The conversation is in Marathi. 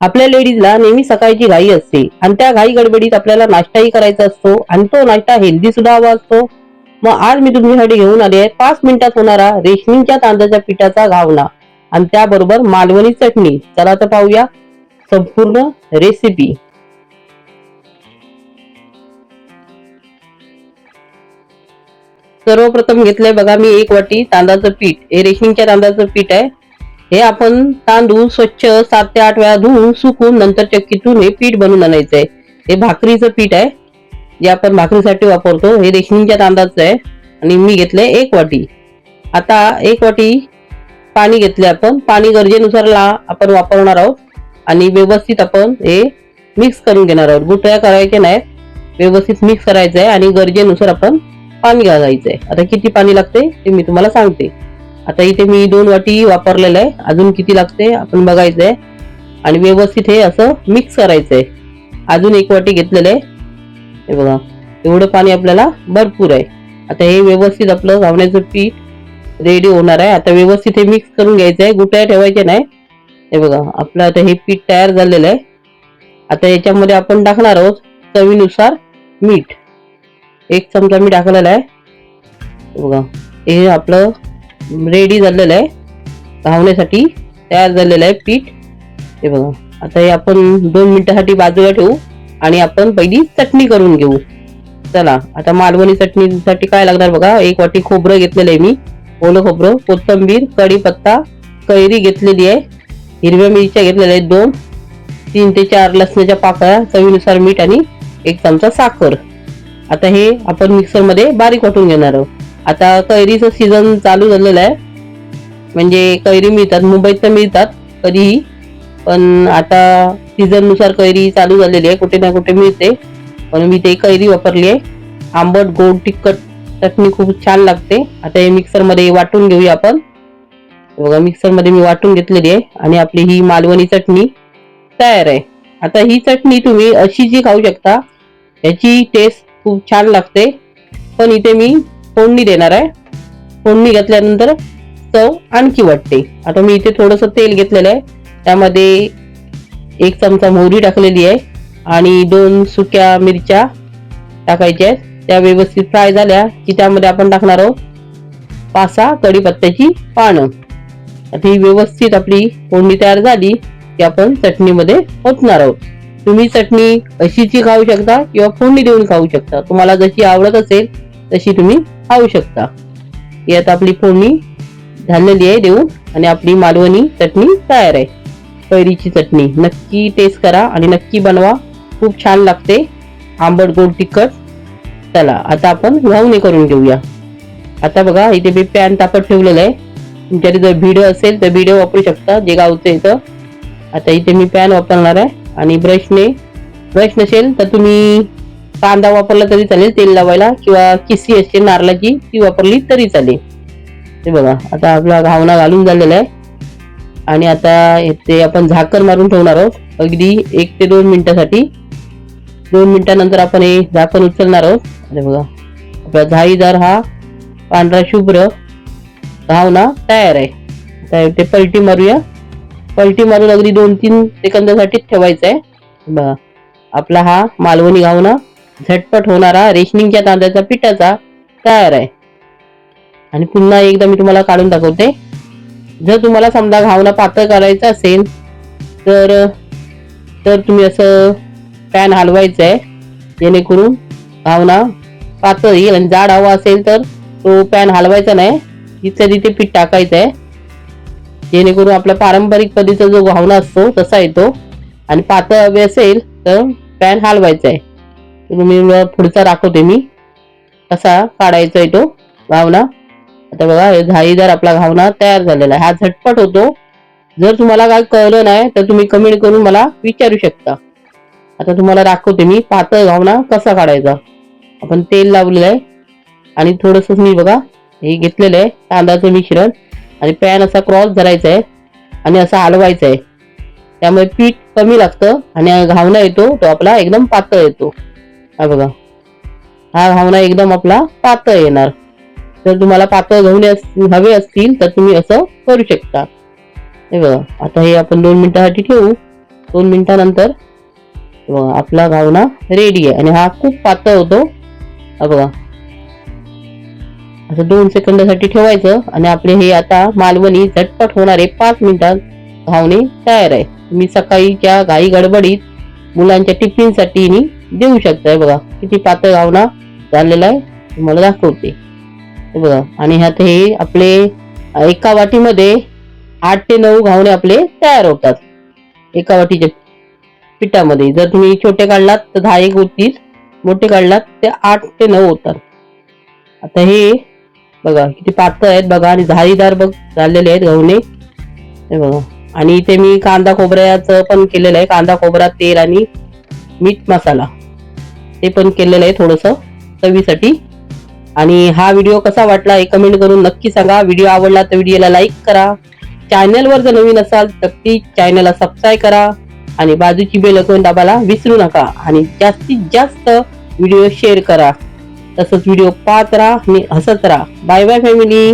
आपल्या लेडीजला नेहमी सकाळची घाई असते. आणि त्या घाई गडबडीत आपल्याला नाश्ताही करायचा असतो आणि तो नाश्ता हेल्दी सुद्धा हवा असतो. मग आज मी तुमच्यासाठी घेऊन आले आहे पाच मिनिटात होणारा रेशनिंगच्या तांदळाच्या पिठाचा घावणा आणि त्याबरोबर मालवणी चटणी. चला तर पाहूया संपूर्ण रेसिपी सर्वप्रथम घेतलंय बघा मी एक वाटी तांदळाचं पीठ. हे रेशनिंगच्या तांदळाचं पीठ आहे. हे आपण तांदूळ स्वच्छ सात ते आठ वेळा धुवून सुकून नंतर चक्कीतून हे पीठ बनवून आणायचं आहे हे भाकरीचं पीठ आहे. जे आपण भाकरीसाठी वापरतो हे रेशमीच्या तांदळाचं आहे. आणि मी घेतलंय एक वाटी. आता एक वाटी पाणी घेतले आपण. पाणी गरजेनुसार ला आपण वापरणार आहोत. आणि व्यवस्थित आपण हे मिक्स करून घेणार आहोत. गुटया करायचे नाहीत व्यवस्थित मिक्स करायचं आहे आणि गरजेनुसार आपण पाणी घालायचंय. आता किती पाणी लागते ते मी तुम्हाला सांगते. आता इथे मी दोन वाटी वापरलेलं आहे. अजून किती लागते आपण बघायचं आहे. आणि व्यवस्थित हे असं मिक्स करायचं आहे. अजून एक वाटी घेतलेलं आहे. हे बघा एवढं पाणी आपल्याला भरपूर आहे. आता हे व्यवस्थित आपलं घावण्याचं पीठ रेडी होणार आहे. आता व्यवस्थित हे मिक्स करून घ्यायचं आहे. गुट्या ठेवायचे नाही. हे बघा आपलं आता हे पीठ तयार झालेलं आहे. आता याच्यामध्ये आपण टाकणार आहोत चवीनुसार मीठ. एक चमचा मी टाकलेला आहे. बघा हे आपलं रेडी झालेलं आहे. धावण्यासाठी तयार झालेलं आहे पीठ. हे बघा. आता हे आपण दोन मिनिटासाठी बाजूला ठेवू आणि आपण पहिली चटणी करून घेऊ. चला आता मालवणी चटणीसाठी काय लागणार बघा. एक वाटी खोबरं घेतलेलं आहे मी. ओलं खोबरं कोथिंबीर कढीपत्ता कैरी घेतलेली आहे. हिरव्या मिरच्या घेतलेल्या आहेत दोन. तीन ते चार लसणाच्या पाकळ्या चवीनुसार मीठ आणि एक चमचा साखर. आता हे आपण मिक्सरमध्ये बारीक वाटून घेणार आहोत. आता कैरीचं सीझन चालू झालेलं आहे. म्हणजे कैरी मिळतात मुंबईत तर मिळतात कधीही. पण आता सीझननुसार कैरी चालू झालेली आहे कुठे ना कुठे मिळते. पण मी ते कैरी वापरली आहे. आंबट गोड तिखट चटणी खूप छान लागते. आता हे मिक्सरमध्ये वाटून घेऊया आपण. बघा मिक्सरमध्ये मी वाटून घेतलेली आहे आणि आपली ही मालवणी चटणी तयार आहे. आता ही चटणी तुम्ही अशी जी खाऊ शकता याची टेस्ट खूप छान लागते. पण इथे मी फोडणी देणार आहे. फोडणी घातल्यानंतर चव आणखी वाटते. आता मी इथे थोडंसं तेल घेतलेलं आहे. त्यामध्ये एक चमचा मोहरी टाकलेली आहे आणि दोन सुक्या मिरच्या टाकायच्या आहेत. त्या व्यवस्थित फ्राय झाल्या की त्यामध्ये आपण टाकणार आहोत पाच सहा कढीपत्त्याची पानं. ही व्यवस्थित आपली फोडणी तयार झाली की आपण चटणीमध्ये ओतणार आहोत. तुम्ही चटणी अशीची खाऊ शकता किंवा फोडणी देऊन खाऊ शकता. तुम्हाला जशी आवडत असेल तशी तुम्ही खाऊ शकता. यात आपली फोडणी झालेली आहे देऊन आणि आपली मालवणी चटणी तयार आहे. कैरीची चटणी. नक्की टेस्ट करा आणि नक्की बनवा. खूप छान लागते. आंबट गोड तिखट. चला आता आपण घावणे करून घेऊया. आता बघा इथे मी पॅन तापत ठेवलेलं आहे. तुमच्याकडे जर भिडं असेल तर भिडं वापरू शकता जे गावचं येतं आता इथे मी पॅन वापरणार आहे आणि ब्रशने ब्रश नसेल तर तुम्ही कांदा वापरला तरी चालेल तेल लावायला किंवा किसी असते नारळाची ती वापरली तरी चालेल. ते बघा आता आपला घावना घालून झालेला आहे. आणि आता ते आपण झाकण मारून ठेवणार आहोत. अगदी एक ते दोन मिनिटासाठी. दोन मिनिटानंतर आपण हे झाकण उचलणार आहोत. अरे बघा आपला झाईदार हा पांढरा शुभ्र घावना तयार आहे. आता ते पलटी मारूया. पलटी मारून अगदी दोन तीन सेकंदासाठी ठेवायचं आहे. बघा आपला हा मालवणी घावना झटपट होणारा रेशनिंगच्या तांदळाचा पिठाचा तयार आहे. आणि पुन्हा एकदा मी तुम्हाला काढून दाखवते. जर तुम्हाला समजा घावना पातळ करायचा असेल तर तर तुम्ही असं पॅन हलवायचं आहे. जेणेकरून घावना पातळ येईल आणि जाड हवा असेल तर तो पॅन हलवायचा नाही. इथे तिथे पीठ टाकायचं आहे. जेणेकरून आपला पारंपरिक पद्धतीचा जो घावना असतो तसा येतो. आणि पातळ हवे असेल तर पॅन हलवायचा आहे. तुम्ही पुढचा दाखवते मी. कसा काढायचा आहे तो घावना आता बघा झाईदार आपला घावना तयार झालेला आहे. हा झटपट होतो. जर तुम्हाला काय कळलं नाही तर तुम्ही कमेंट करून मला विचारू शकता. आता तुम्हाला दाखवते मी पातळ घावना कसा काढायचा. आपण तेल लावलेलं आहे. आणि थोडस मी बघा हे घेतलेलं आहे तांदळाचं मिश्रण. आणि पॅन असा क्रॉस धरायचा आहे आणि असा हलवायचा आहे त्यामुळे पीठ कमी लागतं आणि घावना येतो तो आपला एकदम पातळ येतो. हा बघा. हा घावना एकदम आपला पातळ येणार. जर तुम्हाला पातळ घावणे हवे असतील तर तुम्ही असं करू शकता. हे बघा आता हे आपण दोन मिनिटासाठी ठेवू. दोन मिनिटानंतर बघा आपला घावना रेडी आहे. आणि हा खूप पातळ होतो. हा बघा. असं दोन सेकंदासाठी ठेवायचं. आणि आपले हे आता मालवणी झटपट होणारे पाच मिनिटात घावणे तयार आहे. मी सकाळीच्या घाई गडबडीत मुलांच्या टिफिनसाठी देऊ शकताय बघा. किती पातळ घावना झालेला आहे. तुम्हाला दाखवते. बघा. आणि ह्यात हे आपले एका वाटीमध्ये आठ ते नऊ घावणे आपले तयार होतात. एका वाटीच्या पिठामध्ये. जर तुम्ही छोटे काढलात तर दहा एक होतील मोठे काढलात ते आठ ते नऊ होतात. आता हे बघा किती पातळ आहेत बघा. आणि झारीदार बघ झालेले आहेत गव्हाणे हे बघा. आणि इथे मी कांदा खोबऱ्याचं पण केलेलं आहे. कांदा खोबरा तेल आणि मीठ मसाला. ते पण केलेलं आहे थोडंसं चवीसाठी. आणि हा व्हिडिओ कसा वाटला हे कमेंट करून नक्की सांगा. व्हिडिओ आवडला तर व्हिडिओला लाईक करा. चॅनलवर जर नवीन असाल तर प्लीज चॅनलला सबस्क्राईब करा. आणि बाजूची बेल ऐकून दाबायला विसरू नका. आणि जास्तीत जास्त व्हिडिओ शेअर करा. तसंच व्हिडिओ पाहत राहा आणि हसत राहा. Bye bye family